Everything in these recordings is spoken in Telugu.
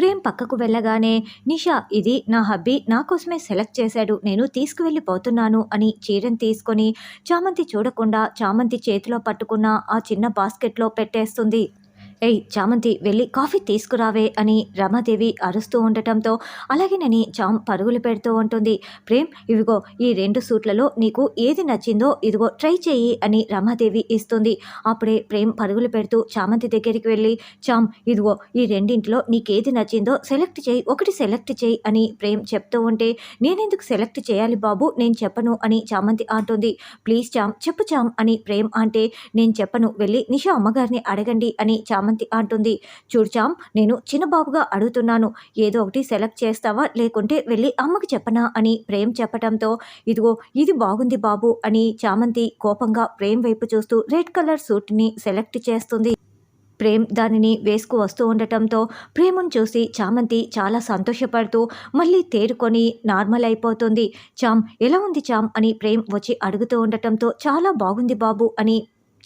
ప్రేమ్ పక్కకు వెళ్ళగానే నిషా ఇది నా హబ్బీ నా కోసమే సెలెక్ట్ చేశాడు నేను తీసుకువెళ్ళిపోతున్నాను అని చీరను తీసుకొని చామంతి చూడకుండా చామంతి చేతిలో పట్టుకున్న ఆ చిన్న బాస్కెట్లో పెట్టేస్తుంది. ఏయ్ చామంతి వెళ్ళి కాఫీ తీసుకురావే అని రమాదేవి అరుస్తూ ఉండటంతో అలాగేనని చామ్ పరుగులు పెడుతూ ఉంటుంది. ప్రేమ్ ఇవిగో ఈ రెండు సూట్లలో నీకు ఏది నచ్చిందో ఇదిగో ట్రై చేయి అని రమాదేవి ఇస్తుంది. అప్పుడే ప్రేమ్ పరుగులు పెడుతూ చామంతి దగ్గరికి వెళ్ళి చామ్ ఇదిగో ఈ రెండింటిలో నీకేది నచ్చిందో సెలెక్ట్ చేయి ఒకటి సెలెక్ట్ చేయి అని ప్రేమ్ చెప్తూ ఉంటే నేనెందుకు సెలెక్ట్ చేయాలి బాబు నేను చెప్పను అని చామంతి అంటుంది. ప్లీజ్ చామ్ చెప్పు చామ్ అని ప్రేమ్ అంటే నేను చెప్పను వెళ్ళి నిషా అమ్మగారిని అడగండి అని చామంతి అంటుంది. చూడ్చాం నేను చిన్నబాబుగా అడుగుతున్నాను. ఏదో ఒకటి సెలెక్ట్ చేస్తావా? లేకుంటే వెళ్ళి అమ్మకి చెప్పనా? అని ప్రేమ్ చెప్పటంతో ఇదిగో ఇది బాగుంది బాబు అని చామంతి కోపంగా ప్రేమ్ వైపు చూస్తూ రెడ్ కలర్ సూట్ని సెలెక్ట్ చేస్తుంది. ప్రేమ్ దానిని వేసుకు వస్తూ ఉండటంతో ప్రేమను చూసి చామంతి చాలా సంతోషపడుతూ మళ్ళీ తేరుకొని నార్మల్ అయిపోతుంది. చామ్ ఎలా ఉంది చామ్? అని ప్రేమ్ వచ్చి అడుగుతూ ఉండటంతో చాలా బాగుంది బాబు అని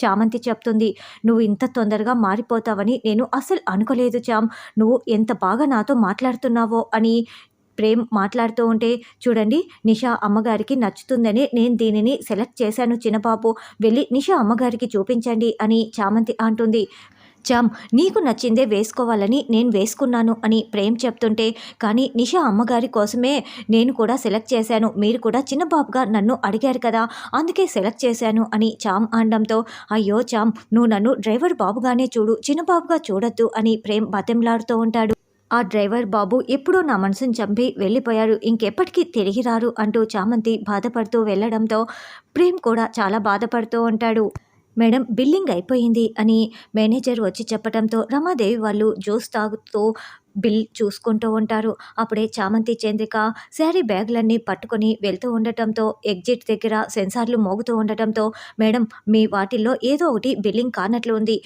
చామంతి చెప్తుంది నువ్వు ఇంత తొందరగా మారిపోతావని నేను అసలు అనుకోలేదు చామ్ నువ్వు ఎంత బాగా నాతో మాట్లాడుతున్నావో అని ప్రేమ్ మాట్లాడుతూ ఉంటే చూడండి నిషా అమ్మగారికి నచ్చుతుందని నేను దీనిని సెలెక్ట్ చేశాను చిన్నబాబు. వెళ్ళి నిషా అమ్మగారికి చూపించండి అని చామంతి అంటుంది. చామ్ నీకు నచ్చిందే వేసుకోవాలని నేను వేసుకున్నాను అని ప్రేమ్ చెప్తుంటే కానీ నిషా అమ్మగారి కోసమే నేను కూడా సెలెక్ట్ చేశాను. మీరు కూడా చిన్నబాబుగా నన్ను అడిగారు కదా అందుకే సెలెక్ట్ చేశాను అని చామ్ అనడంతో అయ్యో చామ్ నువ్వు నన్ను డ్రైవర్ బాబుగానే చూడు చిన్నబాబుగా చూడొద్దు అని ప్రేమ్ బతిమలాడుతూ ఉంటాడు. ఆ డ్రైవర్ బాబు ఎప్పుడూ నా మనసును చంపి వెళ్ళిపోయారు ఇంకెప్పటికీ తిరిగి రారు అంటూ చామంతి బాధపడుతూ వెళ్ళడంతో ప్రేమ్ కూడా చాలా బాధపడుతూ ఉంటాడు. మేడం బిల్లింగ్ అయిపోయింది అని మేనేజర్ వచ్చి చెప్పడంతో రమాదేవి వాళ్ళు జ్యూస్ తాగుతూ బిల్ చూసుకుంటూ ఉంటారు. అప్పుడే చామంతి చంద్రిక శారీ బ్యాగులన్నీ పట్టుకొని వెళ్తూ ఉండటంతో ఎగ్జిట్ దగ్గర సెన్సార్లు మోగుతూ ఉండటంతో మేడం మీ వాటిల్లో ఏదో ఒకటి బిల్లింగ్ కానట్లు ఉంది.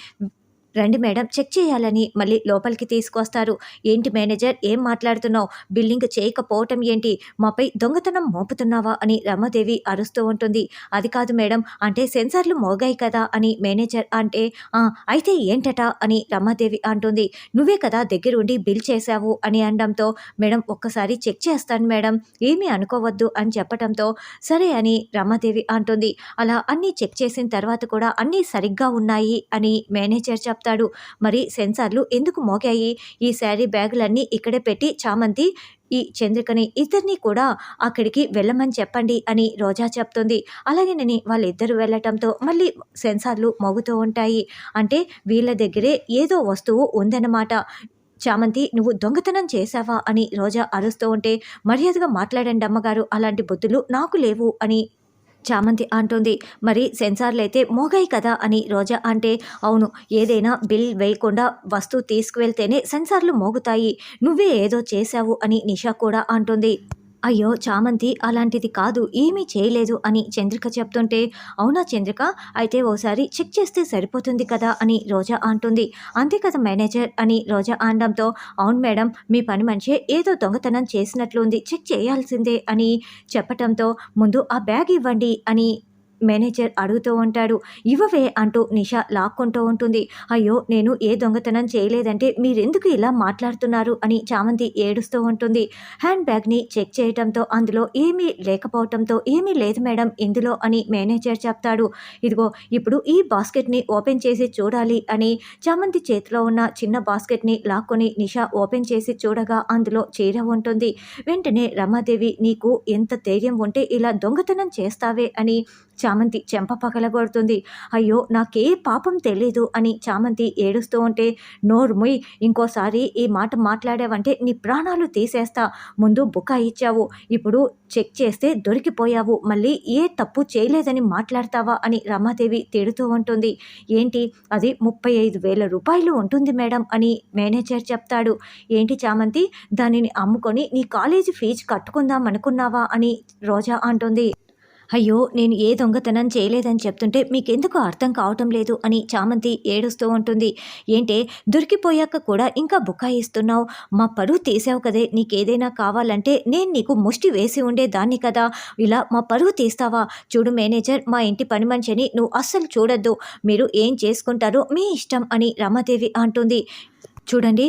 రండి మేడం చెక్ చేయాలని మళ్ళీ లోపలికి తీసుకొస్తారు. ఏంటి మేనేజర్ ఏం మాట్లాడుతున్నావు? బిల్లింగ్ చేయకపోవటం ఏంటి? మాపై దొంగతనం మోపుతున్నావా? అని రమాదేవి అరుస్తూ ఉంటుంది. అది కాదు మేడం అంటే సెన్సార్లు మోగాయి కదా అని మేనేజర్ అంటే అయితే ఏంటట? అని రమాదేవి అంటుంది. నువ్వే కదా దగ్గరుండి బిల్ చేశావు? అని అనడంతో మేడం ఒక్కసారి చెక్ చేస్తాను మేడం ఏమీ అనుకోవద్దు అని చెప్పడంతో సరే అని రమాదేవి అంటుంది. అలా అన్నీ చెక్ చేసిన తర్వాత కూడా అన్నీ సరిగ్గా ఉన్నాయి అని మేనేజర్ చేస్తాడు. మరి సెన్సార్లు ఎందుకు మోగాయి? ఈ శారీ బ్యాగులన్నీ ఇక్కడే పెట్టి చామంతి ఈ చంద్రికని ఇద్దరిని కూడా అక్కడికి వెళ్ళమని చెప్పండి అని రోజా చెప్తుంది. అలాగేనని వాళ్ళిద్దరు వెళ్ళటంతో మళ్ళీ సెన్సార్లు మోగుతూ ఉంటాయి. అంటే వీళ్ళ దగ్గరే ఏదో వస్తువు ఉందన్నమాట. చామంతి నువ్వు దొంగతనం చేశావా? అని రోజా అరుస్తూ ఉంటే మర్యాదగా మాట్లాడండి అమ్మగారు అలాంటి బుద్ధులు నాకు లేవు అని చామంతి అంటుంది. మరి సెన్సార్లు అయితే మోగాయి కదా అని రోజా అంటే అవును ఏదైనా బిల్ వేయకుండా వస్తువు తీసుకువెళ్తేనే సెన్సార్లు మోగుతాయి. నువ్వే ఏదో చేశావు అని నిషా కూడా అంటుంది. అయ్యో చామంతి అలాంటిది కాదు ఏమీ చేయలేదు అని చంద్రిక చెప్తుంటే అవునా చంద్రిక? అయితే ఓసారి చెక్ చేస్తే సరిపోతుంది కదా అని రోజా అంటుంది. అంతే కదా మేనేజర్ అని రోజా అనడంతో అవును మేడం మీ పని మనిషి ఏదో దొంగతనం చేసినట్లుంది చెక్ చేయాల్సిందే అని చెప్పటంతో ముందు ఆ బ్యాగ్ ఇవ్వండి అని మేనేజర్ అడుగుతూ ఉంటాడు. ఇవ్వవే అంటూ నిషా లాక్కుంటూ ఉంటుంది. అయ్యో నేను ఏ దొంగతనం చేయలేదంటే మీరెందుకు ఇలా మాట్లాడుతున్నారు? అని చామంతి ఏడుస్తూ ఉంటుంది. హ్యాండ్ బ్యాగ్ని చెక్ చేయడంతో అందులో ఏమీ లేకపోవటంతో ఏమీ లేదు మేడం ఇందులో అని మేనేజర్ చెప్తాడు. ఇదిగో ఇప్పుడు ఈ బాస్కెట్ని ఓపెన్ చేసి చూడాలి అని చామంతి చేతిలో ఉన్న చిన్న బాస్కెట్ని లాక్కొని నిషా ఓపెన్ చేసి చూడగా అందులో చీర ఉంటుంది. వెంటనే రమాదేవి నీకు ఎంత ధైర్యం ఉంటే ఇలా దొంగతనం చేస్తావే అని చామంతి చెంప పగలగొడుతుంది. అయ్యో నాకే పాపం తెలీదు అని చామంతి ఏడుస్తూ ఉంటే నోరుముయ్ ఇంకోసారి ఈ మాట మాట్లాడావంటే నీ ప్రాణాలు తీసేస్తా. ముందు బుకా ఇచ్చావు ఇప్పుడు చెక్ చేస్తే దొరికిపోయావు. మళ్ళీ ఏ తప్పు చేయలేదని మాట్లాడతావా అని రమాదేవి తిడుతూ ఉంటుంది. ఏంటి? అది ముప్పై ఐదు వేల రూపాయలు ఉంటుంది మేడం అని మేనేజర్ చెప్తాడు. ఏంటి చామంతి? దానిని అమ్ముకొని నీ కాలేజీ ఫీజు కట్టుకుందాం అనుకున్నావా అని రోజా అంటుంది. అయ్యో నేను ఏ దొంగతనం చేయలేదని చెప్తుంటే మీకెందుకు అర్థం కావటం లేదు అని చామంతి ఏడుస్తూ ఉంటుంది. ఏంటే దొరికిపోయాక కూడా ఇంకా బుకాయిస్తున్నావు? మా పరువు తీసావు కదే నీకేదైనా కావాలంటే నేను నీకు ముష్టి వేసి ఉండే దాన్ని కదా. ఇలా మా పరువు తీస్తావా? చూడు మేనేజర్ మా ఇంటి పని మనిషిని నువ్వు అస్సలు చూడొద్దు. మీరు ఏం చేసుకుంటారో మీ ఇష్టం అని రమాదేవి అంటుంది. చూడండి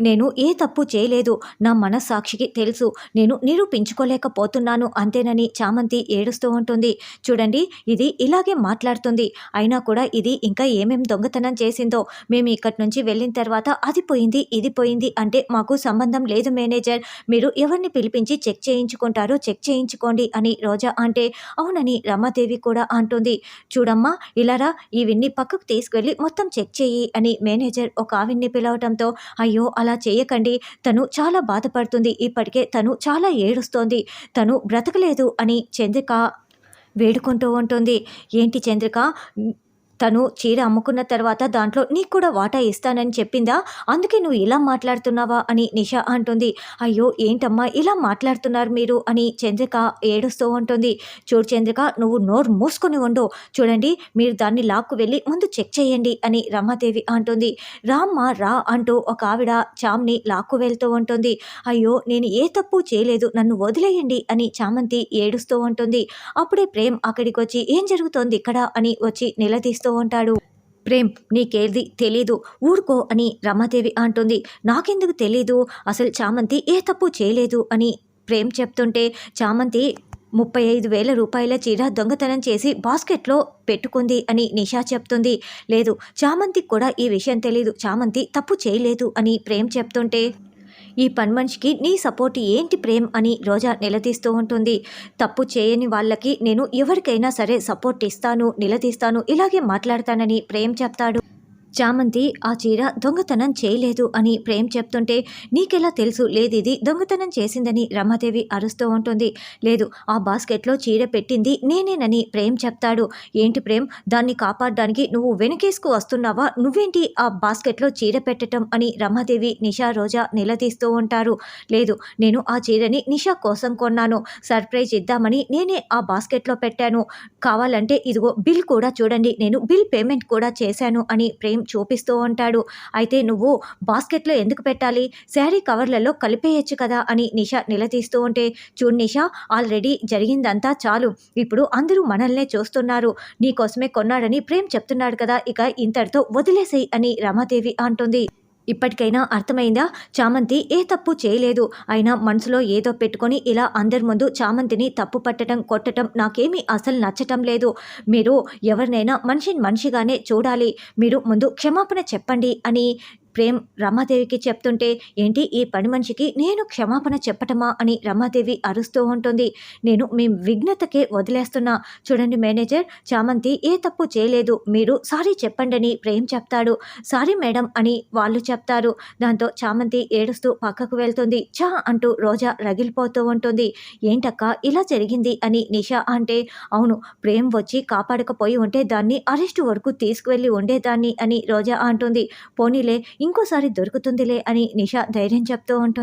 నేను ఏ తప్పు చేయలేదు. నా మనస్సాక్షికి తెలుసు. నేను నిరూపించుకోలేకపోతున్నాను. అంతేనని చామంతి ఏడుస్తూ ఉంటుంది. చూడండి ఇది ఇలాగే మాట్లాడుతుంది. అయినా కూడా ఇది ఇంకా ఏమేం దొంగతనం చేసిందో. మేము ఇక్కడి నుంచి వెళ్ళిన తర్వాత అది పోయింది ఇది పోయింది అంటే మాకు సంబంధం లేదు మేనేజర్. మీరు ఎవరిని పిలిపించి చెక్ చేయించుకుంటారో చెక్ చేయించుకోండి అని రోజా అంటే అవునని రమాదేవి కూడా అంటుంది. చూడమ్మా ఇలారా ఇవన్నీ పక్కకు తీసుకువెళ్ళి మొత్తం చెక్ చేయి అని మేనేజర్ ఒక ఆవిడ్ని పిలవటంతో అయ్యో అలా చేయకండి. తను చాలా బాధపడుతుంది. ఇప్పటికే తను చాలా ఏడుస్తోంది. తను బ్రతకలేదు అని చంద్రిక వేడుకుంటూ ఉంటుంది. ఏంటి చంద్రిక? తను చీర అమ్ముకున్న తర్వాత దాంట్లో నీకు కూడా వాటా ఇస్తానని చెప్పిందా? అందుకే నువ్వు ఇలా మాట్లాడుతున్నావా? అని నిష అంటుంది. అయ్యో ఏంటమ్మా ఇలా మాట్లాడుతున్నారు మీరు? అని చంద్రిక ఏడుస్తూ ఉంటుంది. చూడు చంద్రిక నువ్వు నోరు మూసుకొని ఉండు. చూడండి మీరు దాన్ని లాక్కు వెళ్ళి ముందు చెక్ చేయండి అని రమాదేవి అంటుంది. రామ్మ రా అంటూ ఒక ఆవిడ చామ్ని లాక్కు వెళ్తూ ఉంటుంది. అయ్యో నేను ఏ తప్పు చేయలేదు. నన్ను వదిలేయండి అని చామంతి ఏడుస్తూ ఉంటుంది. అప్పుడే ప్రేమ్ అక్కడికి వచ్చి ఏం జరుగుతోంది ఇక్కడ? అని వచ్చి నిలదీస్తూ ఉంటాడు. ప్రేమ్ నీకేది తెలీదు. ఊరుకో అని రమాదేవి అంటుంది. నాకెందుకు తెలీదు? అసలు చామంతి ఏ తప్పు చేయలేదు అని ప్రేమ్ చెప్తుంటే చామంతి ముప్పై ఐదు వేల రూపాయల చీర దొంగతనం చేసి బాస్కెట్లో పెట్టుకుంది అని నిషా చెప్తుంది. లేదు చామంతికి కూడా ఈ విషయం తెలీదు. చామంతి తప్పు చేయలేదు అని ప్రేమ్ చెప్తుంటే ఈ పని మనిషికి నీ సపోర్ట్ ఏంటి ప్రేమ్ అని రోజా నిలదీస్తూ ఉంటుంది. తప్పు చేయని వాళ్ళకి నేను ఎవరికైనా సరే సపోర్ట్ ఇస్తాను నిలదీస్తాను ఇలాగే మాట్లాడతానని ప్రేమ్ చెప్తాడు. చామంతి ఆ చీర దొంగతనం చేయలేదు అని ప్రేమ్ చెప్తుంటే నీకెలా తెలుసు? లేదు ఇది దొంగతనం చేసిందని రమాదేవి అరుస్తూ ఉంటుంది. లేదు ఆ బాస్కెట్లో చీర పెట్టింది నేనేనని ప్రేమ్ చెప్తాడు. ఏంటి ప్రేమ్ దాన్ని కాపాడడానికి నువ్వు వెనకేసుకు వస్తున్నావా? నువ్వేంటి ఆ బాస్కెట్లో చీర పెట్టడం అని రమాదేవి నిషా రోజా నిలదీస్తూ ఉంటారు. లేదు నేను ఆ చీరని నిషా కోసం కొన్నాను. సర్ప్రైజ్ ఇద్దామని నేనే ఆ బాస్కెట్లో పెట్టాను. కావాలంటే ఇదిగో బిల్ కూడా చూడండి. నేను బిల్ పేమెంట్ కూడా చేశాను అని ప్రేమ్ చూపిస్తూ ఉంటాడు. అయితే నువ్వు బాస్కెట్లో ఎందుకు పెట్టాలి? శారీ కవర్లలో కలిపేయచ్చు కదా అని నిషా నిలదీస్తూ ఉంటే చూడు నిషా ఆల్రెడీ జరిగిందంతా చాలు. ఇప్పుడు అందరూ మనల్నే చూస్తున్నారు. నీకోసమే కొన్నాడని ప్రేమ్ చెప్తున్నాడు కదా ఇక ఇంతటితో వదిలేసేయి అని రమాదేవి అంటుంది. ఇప్పటికైనా అర్థమైందా? చామంతి ఏ తప్పు చేయలేదు. అయినా మనసులో ఏదో పెట్టుకొని ఇలా అందరి ముందు చామంతిని తప్పు పట్టడం కొట్టడం నాకేమీ అసలు నచ్చటం లేదు. మీరు ఎవరినైనా మనిషిని మనిషిగానే చూడాలి. మీరు ముందు క్షమాపణ చెప్పండి అని ప్రేమ్ రమాదేవికి చెప్తుంటే ఏంటి ఈ పని మనిషికి నేను క్షమాపణ చెప్పటమా? అని రమాదేవి అరుస్తూ ఉంటుంది. నేను మీ విఘ్నతకే వదిలేస్తున్నా. చూడండి మేనేజర్ చామంతి ఏ తప్పు చేయలేదు. మీరు సారీ చెప్పండి అని ప్రేమ్ చెప్తాడు. సారీ మేడం అని వాళ్ళు చెప్తారు. దాంతో చామంతి ఏడుస్తూ పక్కకు వెళ్తుంది. చా అంటూ రోజా రగిలిపోతూ ఉంటుంది. ఏంటక్క ఇలా జరిగింది? అని నిషా అంటే అవును ప్రేమ్ వచ్చి కాపాడకపోయి ఉంటే దాన్ని అరెస్టు వరకు తీసుకువెళ్ళి ఉండేదాన్ని అని రోజా అంటుంది. పోనీలే ఇంకోసారి దొరుకుతుందిలే అని నిషా ధైర్యం చెప్తూ ఉంటుంది